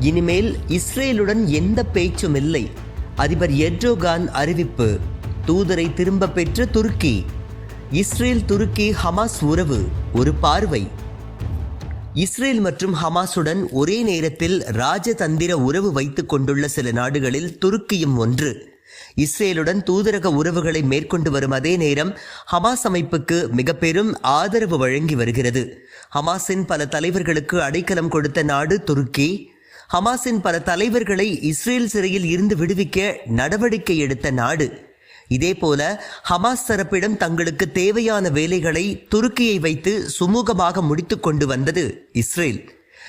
இனிமேல் இஸ்ரேலுடன் எந்த பேச்சும் இல்லை. அதிபர் எர்டோகான் அறிவிப்பு. தூதரை திரும்ப பெற்ற துருக்கி. இஸ்ரேல் துருக்கி ஹமாஸ் உறவு ஒரு பார்வை. இஸ்ரேல் மற்றும் ஹமாஸுடன் ஒரே நேரத்தில் ராஜதந்திர உறவு வைத்துக் கொண்டுள்ள சில நாடுகளில் துருக்கியும் ஒன்று. இஸ்ரேலுடன் தூதரக உறவுகளை மேற்கொண்டு வரும் அதே நேரம் ஹமாஸ் அமைப்புக்கு மிக பெரும் ஆதரவு வழங்கி வருகிறது. ஹமாஸின் பல தலைவர்களுக்கு அடைக்கலம் கொடுத்த நாடு துருக்கி. ஹமாஸின் பல தலைவர்களை இஸ்ரேல் சிறையில் இருந்து விடுவிக்க நடவடிக்கை எடுத்த நாடு. இதேபோல ஹமாஸ் தரப்பிடம் தங்களுக்கு தேவையான வேலைகளை துருக்கியை வைத்து சுமூகமாக முடித்து கொண்டு வந்தது இஸ்ரேல்.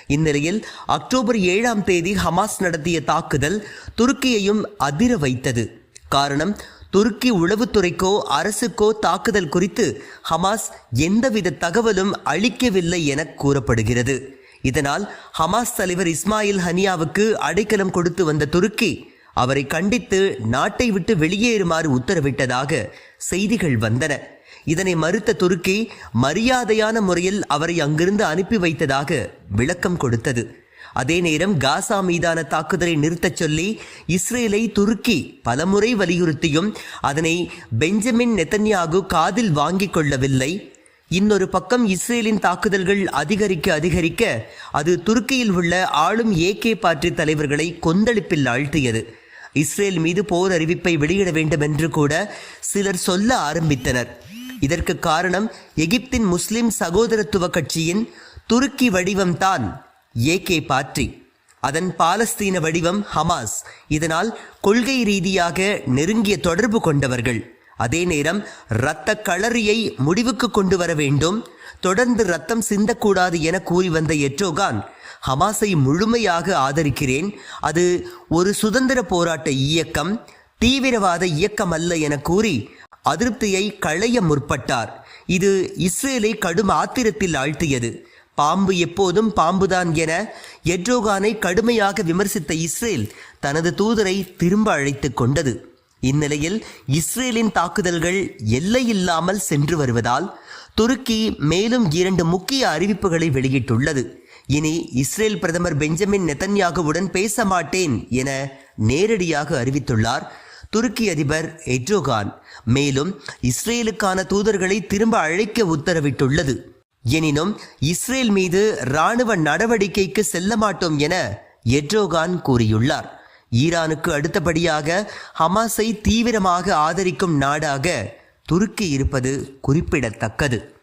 இந்நிலையில் அக்டோபர் ஏழாம் தேதி ஹமாஸ் நடத்திய தாக்குதல் துருக்கியையும் அதிர வைத்தது. காரணம் துருக்கி உளவுத்துறைக்கோ அரசுக்கோ தாக்குதல் குறித்து ஹமாஸ் எந்தவித தகவலும் அளிக்கவில்லை என கூறப்படுகிறது. இதனால் ஹமாஸ் தலைவர் இஸ்மாயில் ஹனியாவுக்கு அடைக்கலம் கொடுத்து வந்த துருக்கி அவரை கண்டித்து நாட்டை விட்டு வெளியேறுமாறு உத்தரவிட்டதாக செய்திகள் வந்தன. இதனை மறுத்த துருக்கி மரியாதையான முறையில் அவரை அங்கிருந்து அனுப்பி வைத்ததாக விளக்கம் கொடுத்தது. அதே நேரம் காசா மீதான தாக்குதலை நிறுத்தச் சொல்லி இஸ்ரேலை துருக்கி பலமுறை வலியுறுத்தியும் அதனை பெஞ்சமின் நெத்தன்யாகு காதில் வாங்கிக் கொள்ளவில்லை. இன்னொரு பக்கம் இஸ்ரேலின் தாக்குதல்கள் அதிகரிக்க அதிகரிக்க அது துருக்கியில் உள்ள ஆளும் ஏகே பார்ட்டி தலைவர்களை கொந்தளிப்பில் ஆழ்த்தியது. இஸ்ரேல் மீது போர் அறிவிப்பை வெளியிட வேண்டும் என்று கூட சிலர் சொல்ல ஆரம்பித்தனர். இதற்கு காரணம் எகிப்தின் முஸ்லிம் சகோதரத்துவ கட்சியின் துருக்கி வடிவம்தான் ஏகே பார்ட்டி. அதன் பாலஸ்தீன வடிவம் ஹமாஸ். இதனால் கொள்கை ரீதியாக நெருங்கிய தொடர்பு கொண்டவர்கள். அதே நேரம் இரத்த களரியை முடிவுக்கு கொண்டு வர வேண்டும். தொடர்ந்து ரத்தம் சிந்தக்கூடாது என கூறி வந்த எட்ரோகான் ஹமாஸை முழுமையாக ஆதரிக்கிறேன். அது ஒரு சுதந்திர போராட்ட இயக்கம் தீவிரவாத இயக்கம் அல்ல என கூறி அதிருப்தியை களைய முற்பட்டார். இது இஸ்ரேலை கடும் ஆத்திரத்தில் ஆழ்த்தியது. பாம்பு எப்போதும் பாம்புதான் என எட்ரோகானை கடுமையாக விமர்சித்த இஸ்ரேல் தனது தூதரை திரும்ப அழைத்துக் கொண்டது. இந்நிலையில் இஸ்ரேலின் தாக்குதல்கள் எல்லையில்லாமல் சென்று வருவதால் துருக்கி மேலும் இரண்டு முக்கிய அறிவிப்புகளை வெளியிட்டுள்ளது. இனி இஸ்ரேல் பிரதமர் பெஞ்சமின் நெத்தன்யாகுவுடன் பேச மாட்டேன் என நேரடியாக அறிவித்துள்ளார் துருக்கி அதிபர் எட்ரோகான் மேலும் இஸ்ரேலுக்கான தூதர்களை திரும்ப அழைக்க உத்தரவிட்டுள்ளது. எனினும் இஸ்ரேல் மீது இராணுவ நடவடிக்கைக்கு செல்ல மாட்டோம் என எட்ரோகான் கூறியுள்ளார். ஈரானுக்கு அடுத்தபடியாக ஹமாஸை தீவிரமாக ஆதரிக்கும் நாடாக துருக்கி இருப்பது குறிப்பிடத்தக்கது.